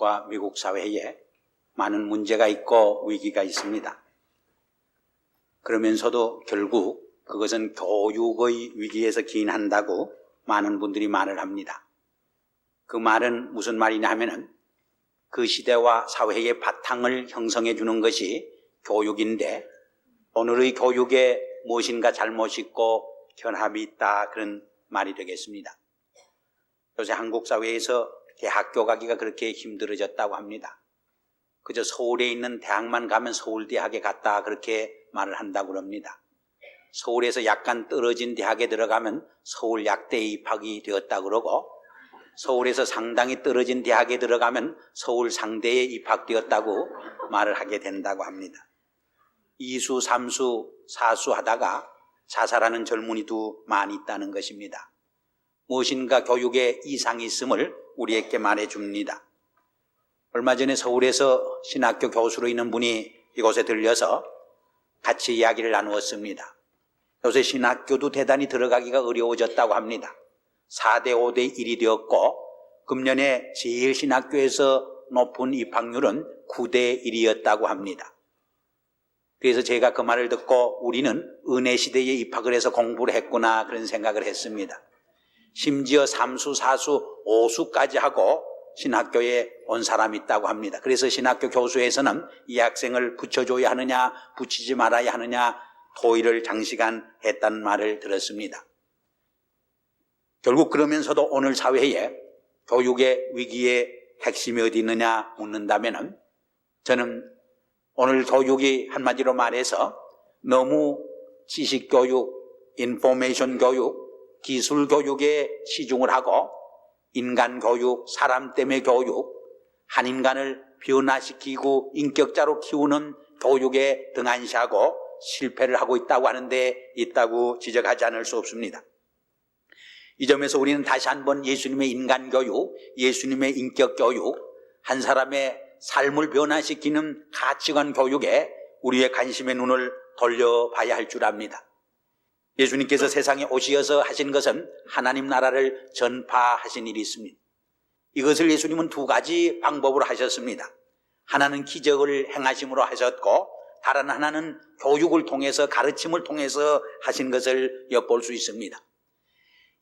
한국과 미국 사회에 많은 문제가 있고 위기가 있습니다. 그러면서도 결국 그것은 교육의 위기에서 기인한다고 많은 분들이 말을 합니다. 그 말은 무슨 말이냐 하면은 그 시대와 사회의 바탕을 형성해 주는 것이 교육인데 오늘의 교육에 무엇인가 잘못이 있고 견합이 있다 그런 말이 되겠습니다. 요새 한국 사회에서 대학교 가기가 그렇게 힘들어졌다고 합니다. 그저 서울에 있는 대학만 가면 서울대학에 갔다 그렇게 말을 한다고 합니다. 서울에서 약간 떨어진 대학에 들어가면 서울약대에 입학이 되었다 그러고 서울에서 상당히 떨어진 대학에 들어가면 서울 상대에 입학되었다고 말을 하게 된다고 합니다. 이수, 삼수, 사수 하다가 자살하는 젊은이도 많이 있다는 것입니다. 무엇인가 교육에 이상이 있음을 우리에게 말해 줍니다. 얼마 전에 서울에서 신학교 교수로 있는 분이 이곳에 들려서 같이 이야기를 나누었습니다. 요새 신학교도 대단히 들어가기가 어려워졌다고 합니다. 4대 5대 1이 되었고 금년에 제일 신학교에서 높은 입학률은 9대 1이었다고 합니다. 그래서 제가 그 말을 듣고 우리는 은혜 시대에 입학을 해서 공부를 했구나 그런 생각을 했습니다. 심지어 삼수, 사수, 오수까지 하고 신학교에 온 사람이 있다고 합니다. 그래서 신학교 교수에서는 이 학생을 붙여줘야 하느냐, 붙이지 말아야 하느냐, 토의를 장시간 했다는 말을 들었습니다. 결국 그러면서도 오늘 사회에 교육의 위기의 핵심이 어디 있느냐 묻는다면 저는 오늘 교육이 한마디로 말해서 너무 지식 교육, 인포메이션 교육, 기술 교육에 치중을 하고 인간 교육, 사람 때문에 교육, 한 인간을 변화시키고 인격자로 키우는 교육에 등한시하고 실패를 하고 있다고 하는데 있다고 지적하지 않을 수 없습니다. 이 점에서 우리는 다시 한번 예수님의 인간 교육, 예수님의 인격 교육, 한 사람의 삶을 변화시키는 가치관 교육에 우리의 관심의 눈을 돌려봐야 할 줄 압니다. 예수님께서 세상에 오시어서 하신 것은 하나님 나라를 전파하신 일이 있습니다. 이것을 예수님은 두 가지 방법으로 하셨습니다. 하나는 기적을 행하심으로 하셨고 다른 하나는 교육을 통해서 가르침을 통해서 하신 것을 엿볼 수 있습니다.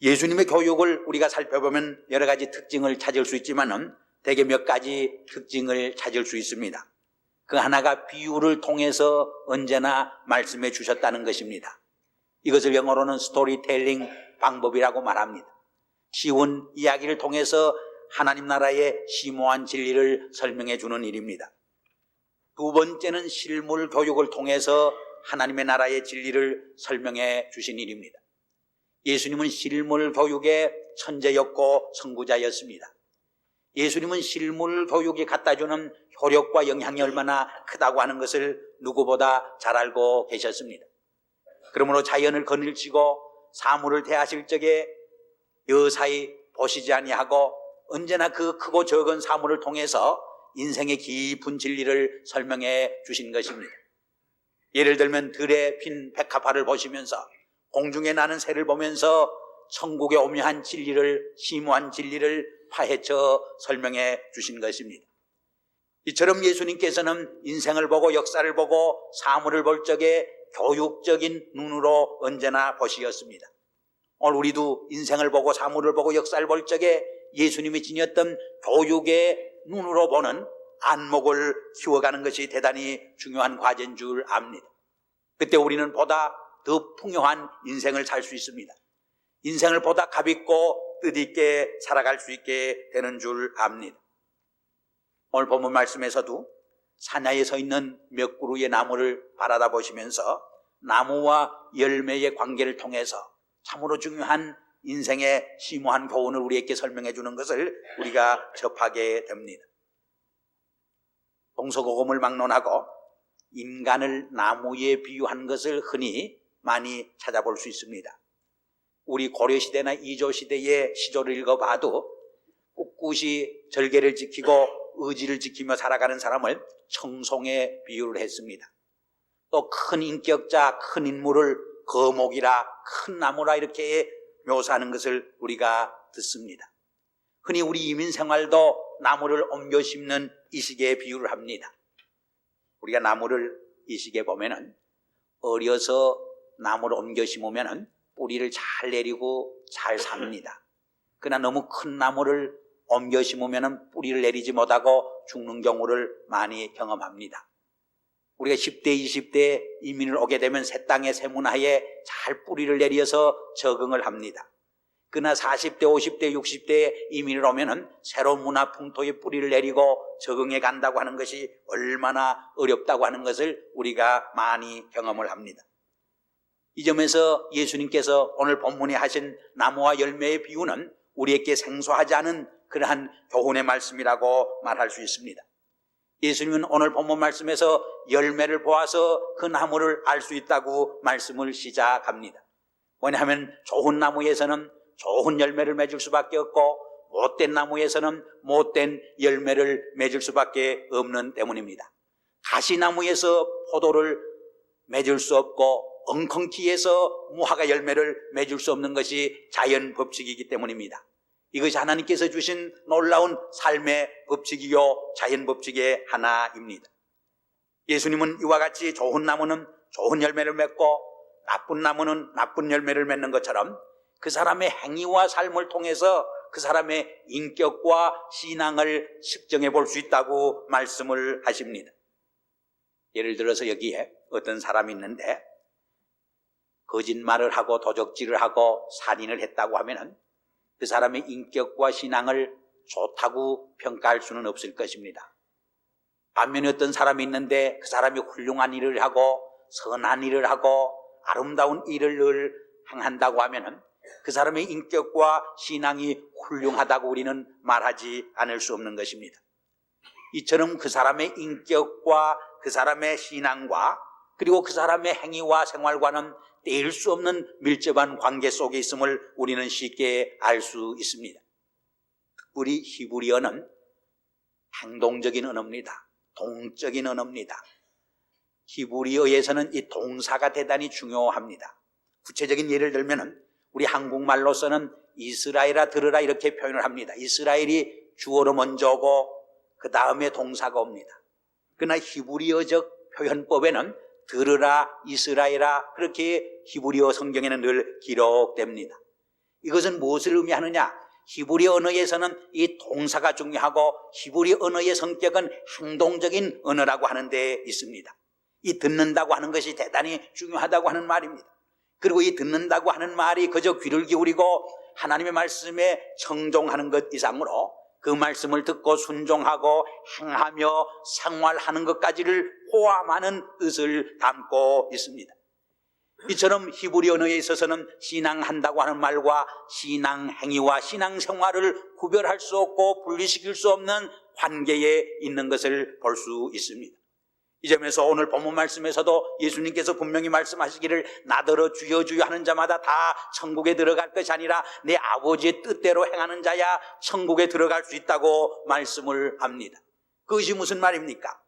예수님의 교육을 우리가 살펴보면 여러 가지 특징을 찾을 수 있지만은 대개 몇 가지 특징을 찾을 수 있습니다. 그 하나가 비유를 통해서 언제나 말씀해 주셨다는 것입니다. 이것을 영어로는 스토리텔링 방법이라고 말합니다. 쉬운 이야기를 통해서 하나님 나라의 심오한 진리를 설명해 주는 일입니다. 두 번째는 실물 교육을 통해서 하나님의 나라의 진리를 설명해 주신 일입니다. 예수님은 실물 교육의 천재였고 선구자였습니다. 예수님은 실물 교육이 갖다 주는 효력과 영향이 얼마나 크다고 하는 것을 누구보다 잘 알고 계셨습니다. 그러므로 자연을 거닐치고 사물을 대하실 적에 여사히 보시지 아니하고 언제나 그 크고 적은 사물을 통해서 인생의 깊은 진리를 설명해 주신 것입니다. 예를 들면 들에 핀 백합화를 보시면서 공중에 나는 새를 보면서 천국에 오묘한 진리를 심오한 진리를 파헤쳐 설명해 주신 것입니다. 이처럼 예수님께서는 인생을 보고 역사를 보고 사물을 볼 적에 교육적인 눈으로 언제나 보시었습니다. 오늘 우리도 인생을 보고 사물을 보고 역사를 볼 적에 예수님이 지녔던 교육의 눈으로 보는 안목을 키워가는 것이 대단히 중요한 과제인 줄 압니다. 그때 우리는 보다 더 풍요한 인생을 살 수 있습니다. 인생을 보다 가볍고 뜻있게 살아갈 수 있게 되는 줄 압니다. 오늘 본문 말씀에서도 산야에 서 있는 몇 그루의 나무를 바라다 보시면서 나무와 열매의 관계를 통해서 참으로 중요한 인생의 심오한 교훈을 우리에게 설명해 주는 것을 우리가 접하게 됩니다. 동서고금을 막론하고 인간을 나무에 비유한 것을 흔히 많이 찾아볼 수 있습니다. 우리 고려시대나 이조시대의 시조를 읽어봐도 꿋꿋이 절개를 지키고 의지를 지키며 살아가는 사람을 청송에 비유를 했습니다. 또 큰 인격자, 큰 인물을 거목이라 큰 나무라 이렇게 묘사하는 것을 우리가 듣습니다. 흔히 우리 이민 생활도 나무를 옮겨 심는 이 시기에 비유를 합니다. 우리가 나무를 이 시기에 보면은 어려서 나무를 옮겨 심으면은 뿌리를 잘 내리고 잘 삽니다. 그러나 너무 큰 나무를 옮겨 심으면은 뿌리를 내리지 못하고 죽는 경우를 많이 경험합니다. 우리가 10대, 20대 이민을 오게 되면 새 땅의 새 문화에 잘 뿌리를 내려서 적응을 합니다. 그러나 40대, 50대, 60대 이민을 오면은 새로운 문화 풍토에 뿌리를 내리고 적응해 간다고 하는 것이 얼마나 어렵다고 하는 것을 우리가 많이 경험을 합니다. 이 점에서 예수님께서 오늘 본문에 하신 나무와 열매의 비유는 우리에게 생소하지 않은 그러한 교훈의 말씀이라고 말할 수 있습니다. 예수님은 오늘 본문 말씀에서 열매를 보아서 그 나무를 알 수 있다고 말씀을 시작합니다. 왜냐하면 좋은 나무에서는 좋은 열매를 맺을 수밖에 없고 못된 나무에서는 못된 열매를 맺을 수밖에 없는 때문입니다. 가시나무에서 포도를 맺을 수 없고 엉겅퀴에서 무화과 열매를 맺을 수 없는 것이 자연 법칙이기 때문입니다. 이것이 하나님께서 주신 놀라운 삶의 법칙이요 자연 법칙의 하나입니다. 예수님은 이와 같이 좋은 나무는 좋은 열매를 맺고 나쁜 나무는 나쁜 열매를 맺는 것처럼 그 사람의 행위와 삶을 통해서 그 사람의 인격과 신앙을 측정해 볼 수 있다고 말씀을 하십니다. 예를 들어서 여기에 어떤 사람이 있는데 거짓말을 하고 도적질을 하고 살인을 했다고 하면은 그 사람의 인격과 신앙을 좋다고 평가할 수는 없을 것입니다. 반면에 어떤 사람이 있는데 그 사람이 훌륭한 일을 하고 선한 일을 하고 아름다운 일을 늘 행한다고 하면은 그 사람의 인격과 신앙이 훌륭하다고 우리는 말하지 않을 수 없는 것입니다. 이처럼 그 사람의 인격과 그 사람의 신앙과 그리고 그 사람의 행위와 생활과는 떼일 수 없는 밀접한 관계 속에 있음을 우리는 쉽게 알 수 있습니다. 우리 히브리어는 행동적인 언어입니다. 동적인 언어입니다. 히브리어에서는 이 동사가 대단히 중요합니다. 구체적인 예를 들면은 우리 한국말로서는 이스라엘아 들으라 이렇게 표현을 합니다. 이스라엘이 주어로 먼저 오고 그 다음에 동사가 옵니다. 그러나 히브리어적 표현법에는 들으라 이스라엘아 그렇게 히브리어 성경에는 늘 기록됩니다. 이것은 무엇을 의미하느냐? 히브리 언어에서는 이 동사가 중요하고 히브리 언어의 성격은 행동적인 언어라고 하는 데 있습니다. 이 듣는다고 하는 것이 대단히 중요하다고 하는 말입니다. 그리고 이 듣는다고 하는 말이 그저 귀를 기울이고 하나님의 말씀에 청종하는 것 이상으로 그 말씀을 듣고 순종하고 행하며 생활하는 것까지를 포함하는 뜻을 담고 있습니다. 이처럼 히브리 언어에 있어서는 신앙한다고 하는 말과 신앙 행위와 신앙 생활을 구별할 수 없고 분리시킬 수 없는 관계에 있는 것을 볼 수 있습니다. 이 점에서 오늘 본문 말씀에서도 예수님께서 분명히 말씀하시기를 나더러 주여 주여 하는 자마다 다 천국에 들어갈 것이 아니라 내 아버지의 뜻대로 행하는 자야 천국에 들어갈 수 있다고 말씀을 합니다. 그것이 무슨 말입니까?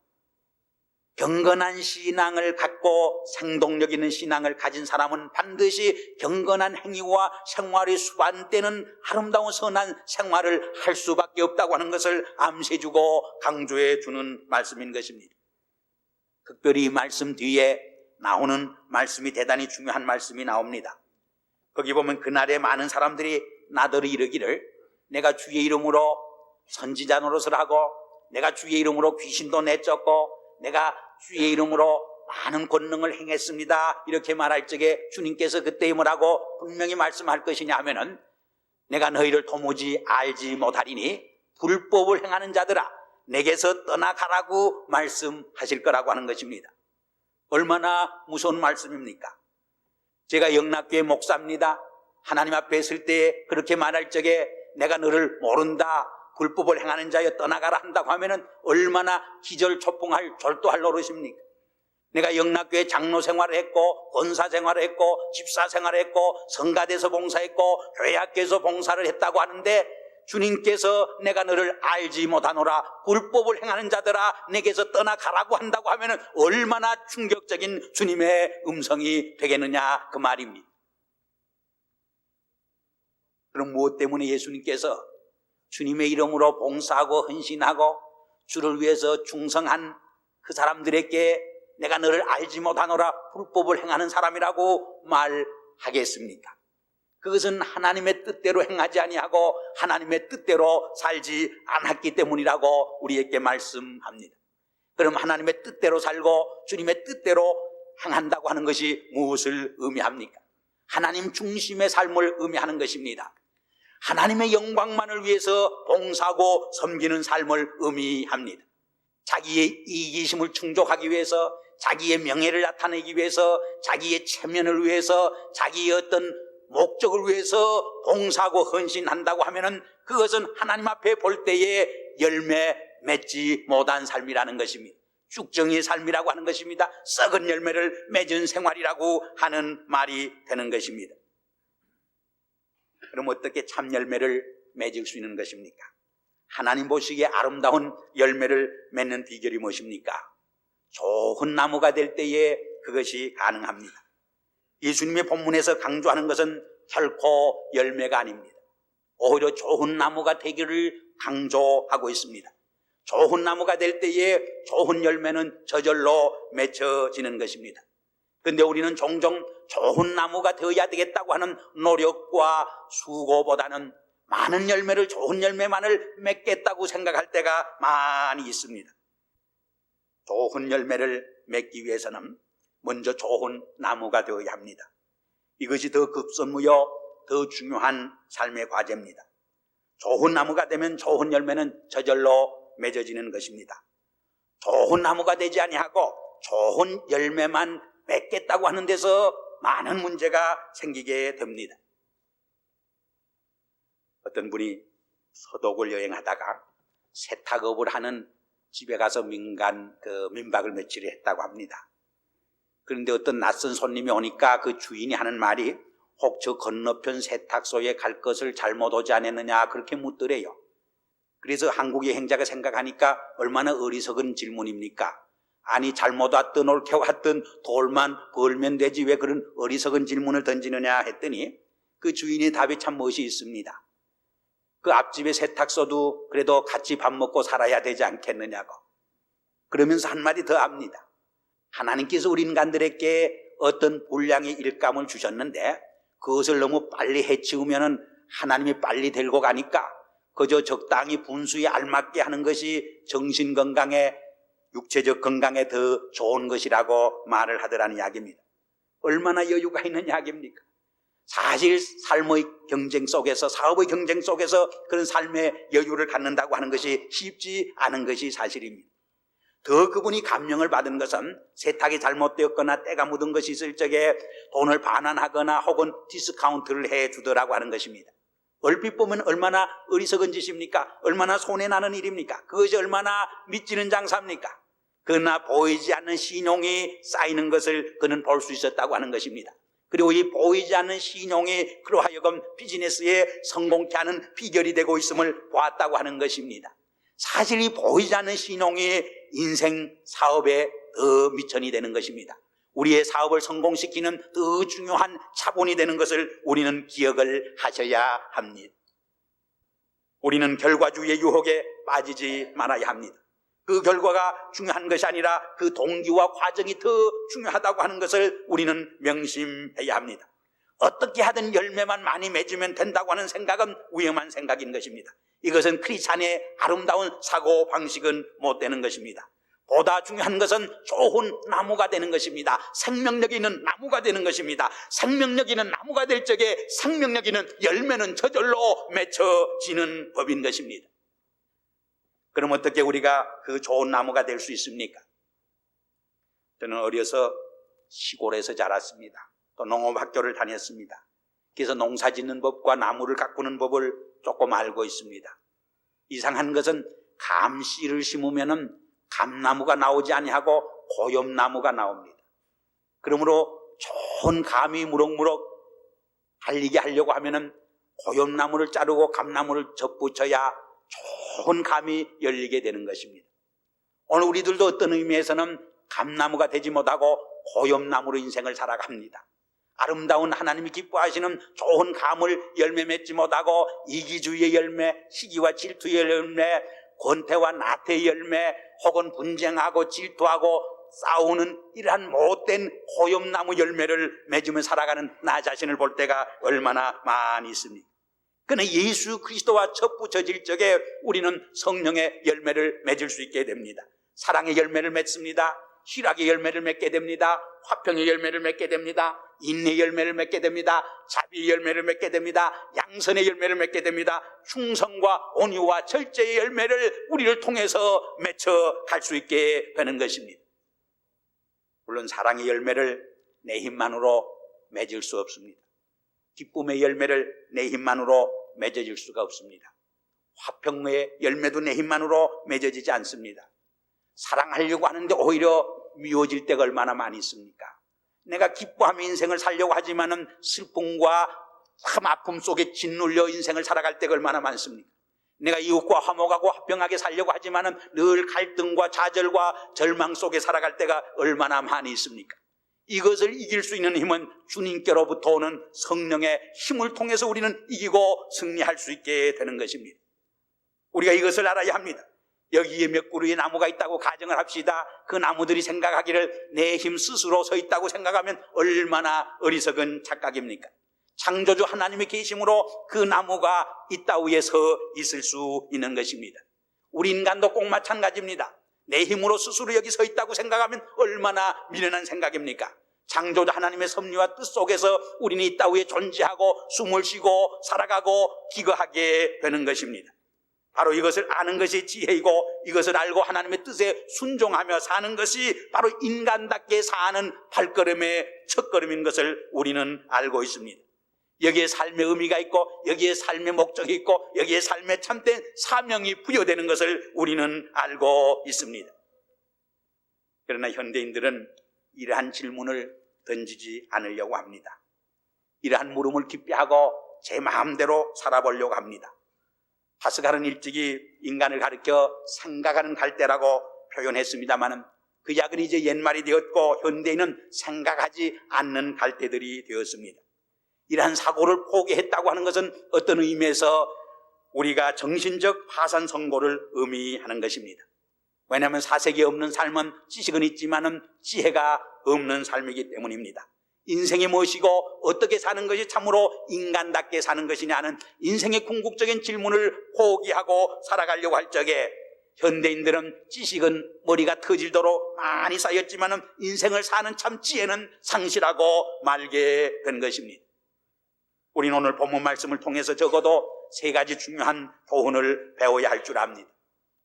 경건한 신앙을 갖고 생동력 있는 신앙을 가진 사람은 반드시 경건한 행위와 생활이 수반되는 아름다운 선한 생활을 할 수밖에 없다고 하는 것을 암시해주고 강조해 주는 말씀인 것입니다. 특별히 이 말씀 뒤에 나오는 말씀이 대단히 중요한 말씀이 나옵니다. 거기 보면 그날에 많은 사람들이 나더러 이르기를 내가 주의 이름으로 선지자 노릇을 하고 내가 주의 이름으로 귀신도 내쫓고 내가 주의 이름으로 많은 권능을 행했습니다. 이렇게 말할 적에 주님께서 그때 뭐라고 분명히 말씀할 것이냐 하면은 내가 너희를 도무지 알지 못하리니 불법을 행하는 자들아 내게서 떠나가라고 말씀하실 거라고 하는 것입니다. 얼마나 무서운 말씀입니까? 제가 영락교회 목사입니다. 하나님 앞에 있을 때 그렇게 말할 적에 내가 너를 모른다. 불법을 행하는 자여 떠나가라 한다고 하면은 얼마나 기절초풍할 졸도할 노릇입니까? 내가 영락교회 장로 생활을 했고 권사 생활을 했고 집사 생활을 했고 성가대에서 봉사했고 교회학교에서 봉사를 했다고 하는데 주님께서 내가 너를 알지 못하노라 불법을 행하는 자들아 내게서 떠나가라고 한다고 하면은 얼마나 충격적인 주님의 음성이 되겠느냐 그 말입니다. 그럼 무엇 때문에 예수님께서 주님의 이름으로 봉사하고 헌신하고 주를 위해서 충성한 그 사람들에게 내가 너를 알지 못하노라 불법을 행하는 사람이라고 말하겠습니까? 그것은 하나님의 뜻대로 행하지 아니하고 하나님의 뜻대로 살지 않았기 때문이라고 우리에게 말씀합니다. 그럼 하나님의 뜻대로 살고 주님의 뜻대로 행한다고 하는 것이 무엇을 의미합니까? 하나님 중심의 삶을 의미하는 것입니다. 하나님의 영광만을 위해서 봉사하고 섬기는 삶을 의미합니다. 자기의 이기심을 충족하기 위해서 자기의 명예를 나타내기 위해서 자기의 체면을 위해서 자기의 어떤 목적을 위해서 봉사하고 헌신한다고 하면은 그것은 하나님 앞에 볼 때에 열매 맺지 못한 삶이라는 것입니다. 쭉정의 삶이라고 하는 것입니다. 썩은 열매를 맺은 생활이라고 하는 말이 되는 것입니다. 그럼 어떻게 참 열매를 맺을 수 있는 것입니까? 하나님 보시기에 아름다운 열매를 맺는 비결이 무엇입니까? 좋은 나무가 될 때에 그것이 가능합니다. 예수님의 본문에서 강조하는 것은 결코 열매가 아닙니다. 오히려 좋은 나무가 되기를 강조하고 있습니다. 좋은 나무가 될 때에 좋은 열매는 저절로 맺혀지는 것입니다. 근데 우리는 종종 좋은 나무가 되어야 되겠다고 하는 노력과 수고보다는 많은 열매를 좋은 열매만을 맺겠다고 생각할 때가 많이 있습니다. 좋은 열매를 맺기 위해서는 먼저 좋은 나무가 되어야 합니다. 이것이 더 급선무요, 더 중요한 삶의 과제입니다. 좋은 나무가 되면 좋은 열매는 저절로 맺어지는 것입니다. 좋은 나무가 되지 아니하고 좋은 열매만 맺겠다고 하는 데서 많은 문제가 생기게 됩니다. 어떤 분이 서독을 여행하다가 세탁업을 하는 집에 가서 민간 그 민박을 며칠 했다고 합니다. 그런데 어떤 낯선 손님이 오니까 그 주인이 하는 말이 혹 저 건너편 세탁소에 갈 것을 잘못 오지 않았느냐 그렇게 묻더래요. 그래서 한국의 행자가 생각하니까 얼마나 어리석은 질문입니까? 아니 잘못 왔든 옳게 왔든 돌만 벌면 되지 왜 그런 어리석은 질문을 던지느냐 했더니 그 주인의 답이 참 멋이 있습니다. 그 앞집의 세탁소도 그래도 같이 밥 먹고 살아야 되지 않겠느냐고. 그러면서 한마디 더 합니다. 하나님께서 우리 인간들에게 어떤 분량의 일감을 주셨는데 그것을 너무 빨리 해치우면 하나님이 빨리 들고 가니까 그저 적당히 분수에 알맞게 하는 것이 정신 건강에 육체적 건강에 더 좋은 것이라고 말을 하더라는 이야기입니다. 얼마나 여유가 있는 이야기입니까? 사실 삶의 경쟁 속에서 사업의 경쟁 속에서 그런 삶의 여유를 갖는다고 하는 것이 쉽지 않은 것이 사실입니다. 더 그분이 감명을 받은 것은 세탁이 잘못되었거나 때가 묻은 것이 있을 적에 돈을 반환하거나 혹은 디스카운트를 해 주더라고 하는 것입니다. 얼핏 보면 얼마나 어리석은 짓입니까? 얼마나 손해나는 일입니까? 그것이 얼마나 믿지는 장사입니까? 그러나 보이지 않는 신용이 쌓이는 것을 그는 볼 수 있었다고 하는 것입니다. 그리고 이 보이지 않는 신용이 그로 하여금 비즈니스에 성공케 하는 비결이 되고 있음을 보았다고 하는 것입니다. 사실 이 보이지 않는 신용이 인생 사업에 더 미천이 되는 것입니다. 우리의 사업을 성공시키는 더 중요한 차본이 되는 것을 우리는 기억을 하셔야 합니다. 우리는 결과주의 유혹에 빠지지 말아야 합니다. 그 결과가 중요한 것이 아니라 그 동기와 과정이 더 중요하다고 하는 것을 우리는 명심해야 합니다. 어떻게 하든 열매만 많이 맺으면 된다고 하는 생각은 위험한 생각인 것입니다. 이것은 크리스찬의 아름다운 사고 방식은 못 되는 것입니다. 보다 중요한 것은 좋은 나무가 되는 것입니다. 생명력 있는 나무가 되는 것입니다. 생명력 있는 나무가 될 적에 생명력 있는 열매는 저절로 맺혀지는 법인 것입니다. 그럼 어떻게 우리가 그 좋은 나무가 될 수 있습니까? 저는 어려서 시골에서 자랐습니다. 또 농업학교를 다녔습니다. 그래서 농사 짓는 법과 나무를 가꾸는 법을 조금 알고 있습니다. 이상한 것은 감씨를 심으면은 감나무가 나오지 아니하고 고엽나무가 나옵니다. 그러므로 좋은 감이 무럭무럭 달리게 하려고 하면은 고엽나무를 자르고 감나무를 접붙여야 좋은 감이 열리게 되는 것입니다. 오늘 우리들도 어떤 의미에서는 감나무가 되지 못하고 고엽나무로 인생을 살아갑니다. 아름다운 하나님이 기뻐하시는 좋은 감을 열매 맺지 못하고 이기주의의 열매, 시기와 질투의 열매, 권태와 나태의 열매, 혹은 분쟁하고 질투하고 싸우는 이러한 못된 고염나무 열매를 맺으며 살아가는 나 자신을 볼 때가 얼마나 많이 있습니까? 그는 예수 그리스도와 첩붙여질 적에 우리는 성령의 열매를 맺을 수 있게 됩니다. 사랑의 열매를 맺습니다. 희락의 열매를 맺게 됩니다. 화평의 열매를 맺게 됩니다. 인내의 열매를 맺게 됩니다. 자비의 열매를 맺게 됩니다. 양선의 열매를 맺게 됩니다. 충성과 온유와 절제의 열매를 우리를 통해서 맺혀 갈 수 있게 되는 것입니다. 물론 사랑의 열매를 내 힘만으로 맺을 수 없습니다. 기쁨의 열매를 내 힘만으로 맺어질 수가 없습니다. 화평의 열매도 내 힘만으로 맺어지지 않습니다. 사랑하려고 하는데 오히려 미워질 때가 얼마나 많이 있습니까? 내가 기뻐하며 인생을 살려고 하지만은 슬픔과 참 아픔 속에 짓눌려 인생을 살아갈 때가 얼마나 많습니까? 내가 이웃과 화목하고 화평하게 살려고 하지만은 늘 갈등과 좌절과 절망 속에 살아갈 때가 얼마나 많이 있습니까? 이것을 이길 수 있는 힘은 주님께로부터 오는 성령의 힘을 통해서 우리는 이기고 승리할 수 있게 되는 것입니다. 우리가 이것을 알아야 합니다. 여기에 몇 그루의 나무가 있다고 가정을 합시다. 그 나무들이 생각하기를 내 힘 스스로 서 있다고 생각하면 얼마나 어리석은 착각입니까? 창조주 하나님의 계심으로 그 나무가 이 따위에 서 있을 수 있는 것입니다. 우리 인간도 꼭 마찬가지입니다. 내 힘으로 스스로 여기 서 있다고 생각하면 얼마나 미련한 생각입니까? 창조주 하나님의 섭리와 뜻 속에서 우리는 이 따위에 존재하고 숨을 쉬고 살아가고 기거하게 되는 것입니다. 바로 이것을 아는 것이 지혜이고 이것을 알고 하나님의 뜻에 순종하며 사는 것이 바로 인간답게 사는 발걸음의 첫걸음인 것을 우리는 알고 있습니다. 여기에 삶의 의미가 있고 여기에 삶의 목적이 있고 여기에 삶의 참된 사명이 부여되는 것을 우리는 알고 있습니다. 그러나 현대인들은 이러한 질문을 던지지 않으려고 합니다. 이러한 물음을 깊이 하고 제 마음대로 살아보려고 합니다. 파스칼은 일찍이 인간을 가리켜 생각하는 갈대라고 표현했습니다마는 그 약은 이제 옛말이 되었고 현대인은 생각하지 않는 갈대들이 되었습니다. 이러한 사고를 포기했다고 하는 것은 어떤 의미에서 우리가 정신적 파산 선고를 의미하는 것입니다. 왜냐하면 사색이 없는 삶은 지식은 있지만은 지혜가 없는 삶이기 때문입니다. 인생이 무엇이고 어떻게 사는 것이 참으로 인간답게 사는 것이냐는 인생의 궁극적인 질문을 포기하고 살아가려고 할 적에 현대인들은 지식은 머리가 터질도록 많이 쌓였지만은 인생을 사는 참 지혜는 상실하고 말게 된 것입니다. 우리는 오늘 본문 말씀을 통해서 적어도 세 가지 중요한 교훈을 배워야 할 줄 압니다.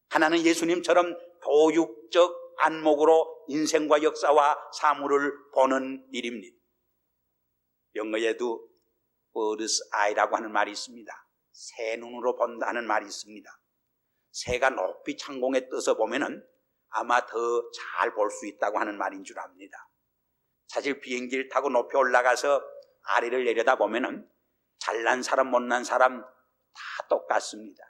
하나는 예수님처럼 교육적 안목으로 인생과 역사와 사물을 보는 일입니다. 영어에도 bird's eye라고 하는 말이 있습니다. 새 눈으로 본다는 말이 있습니다. 새가 높이 창공에 떠서 보면은 아마 더 잘 볼 수 있다고 하는 말인 줄 압니다. 사실 비행기를 타고 높이 올라가서 아래를 내려다 보면은 잘난 사람, 못난 사람 다 똑같습니다.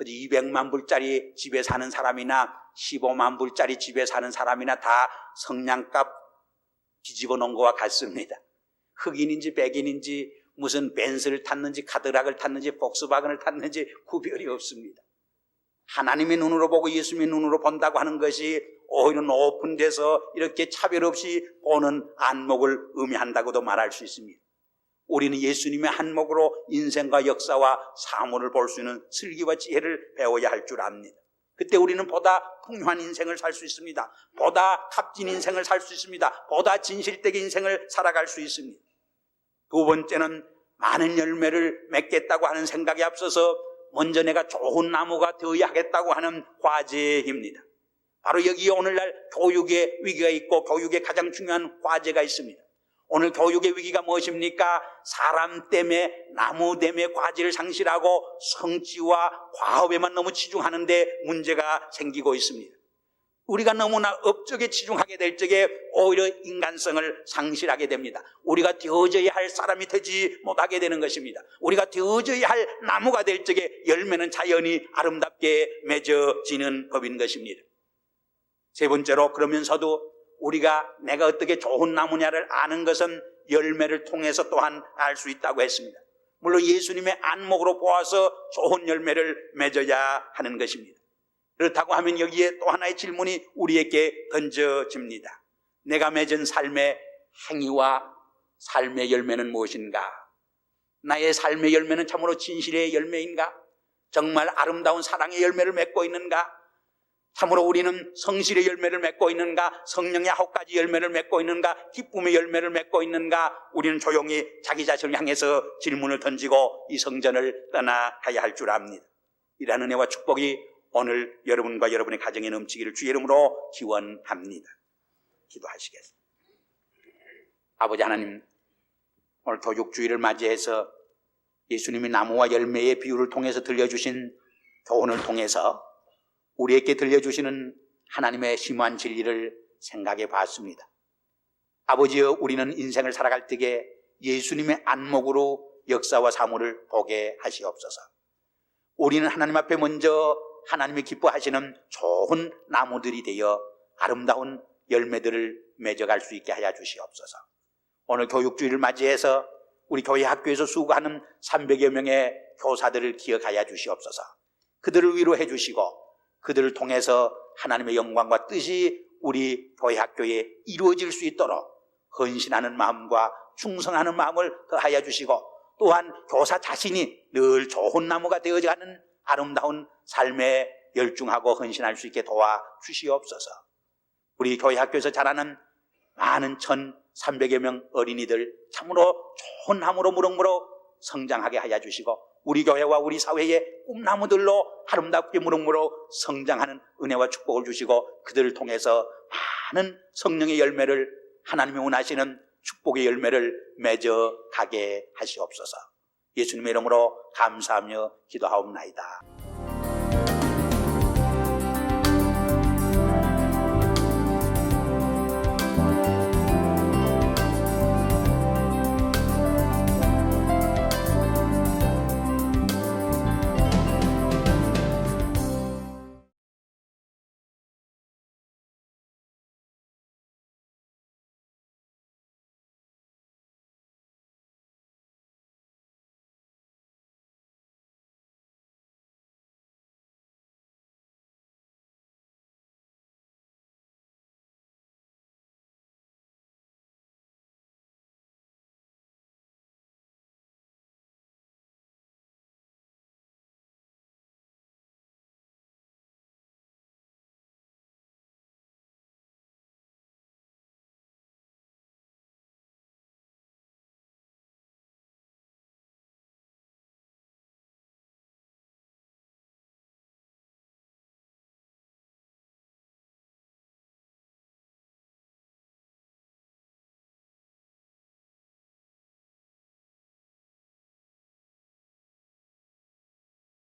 200만 불짜리 집에 사는 사람이나 15만 불짜리 집에 사는 사람이나 다 성냥값 뒤집어 놓은 것과 같습니다. 흑인인지 백인인지 무슨 벤스를 탔는지 카드락을 탔는지 폭스바겐을 탔는지 구별이 없습니다. 하나님의 눈으로 보고 예수님의 눈으로 본다고 하는 것이 오히려 높은 데서 이렇게 차별 없이 보는 안목을 의미한다고도 말할 수 있습니다. 우리는 예수님의 한목으로 인생과 역사와 사물을 볼 수 있는 슬기와 지혜를 배워야 할 줄 압니다. 그때 우리는 보다 풍요한 인생을 살 수 있습니다. 보다 값진 인생을 살 수 있습니다. 보다 진실되게 인생을 살아갈 수 있습니다. 두 번째는 많은 열매를 맺겠다고 하는 생각에 앞서서 먼저 내가 좋은 나무가 되어야 하겠다고 하는 과제입니다. 바로 여기에 오늘날 교육의 위기가 있고 교육의 가장 중요한 과제가 있습니다. 오늘 교육의 위기가 무엇입니까? 사람 때문에 나무 때문에 과제를 상실하고 성취와 과업에만 너무 치중하는데 문제가 생기고 있습니다. 우리가 너무나 업적에 치중하게 될 적에 오히려 인간성을 상실하게 됩니다. 우리가 되어져야 할 사람이 되지 못하게 되는 것입니다. 우리가 되어져야 할 나무가 될 적에 열매는 자연히 아름답게 맺어지는 법인 것입니다. 세 번째로 그러면서도 우리가 내가 어떻게 좋은 나무냐를 아는 것은 열매를 통해서 또한 알 수 있다고 했습니다. 물론 예수님의 안목으로 보아서 좋은 열매를 맺어야 하는 것입니다. 그렇다고 하면 여기에 또 하나의 질문이 우리에게 던져집니다. 내가 맺은 삶의 행위와 삶의 열매는 무엇인가? 나의 삶의 열매는 참으로 진실의 열매인가? 정말 아름다운 사랑의 열매를 맺고 있는가? 참으로 우리는 성실의 열매를 맺고 있는가? 성령의 아홉 가지 열매를 맺고 있는가? 기쁨의 열매를 맺고 있는가? 우리는 조용히 자기 자신을 향해서 질문을 던지고 이 성전을 떠나가야 할 줄 압니다. 이러한 은혜와 축복이 오늘 여러분과 여러분의 가정에 넘치기를 주의 이름으로 기원합니다. 기도하시겠습니다. 아버지 하나님, 오늘 교육주의를 맞이해서 예수님이 나무와 열매의 비유를 통해서 들려주신 교훈을 통해서 우리에게 들려주시는 하나님의 심오한 진리를 생각해 봤습니다. 아버지여 우리는 인생을 살아갈 때에 예수님의 안목으로 역사와 사물을 보게 하시옵소서. 우리는 하나님 앞에 먼저 하나님이 기뻐하시는 좋은 나무들이 되어 아름다운 열매들을 맺어갈 수 있게 하여 주시옵소서. 오늘 교육주의를 맞이해서 우리 교회 학교에서 수고하는 300여 명의 교사들을 기억하여 주시옵소서. 그들을 위로해 주시고 그들을 통해서 하나님의 영광과 뜻이 우리 교회 학교에 이루어질 수 있도록 헌신하는 마음과 충성하는 마음을 더하여 주시고 또한 교사 자신이 늘 좋은 나무가 되어져 가는 아름다운 삶에 열중하고 헌신할 수 있게 도와 주시옵소서. 우리 교회 학교에서 자라는 많은 천 300여 명 어린이들 참으로 좋은 나무로 무럭무럭 성장하게 하여 주시고 우리 교회와 우리 사회의 꿈나무들로 아름답게 무럭무럭 성장하는 은혜와 축복을 주시고 그들을 통해서 많은 성령의 열매를 하나님이 원하시는 축복의 열매를 맺어 가게 하시옵소서. 예수님의 이름으로 감사하며 기도하옵나이다.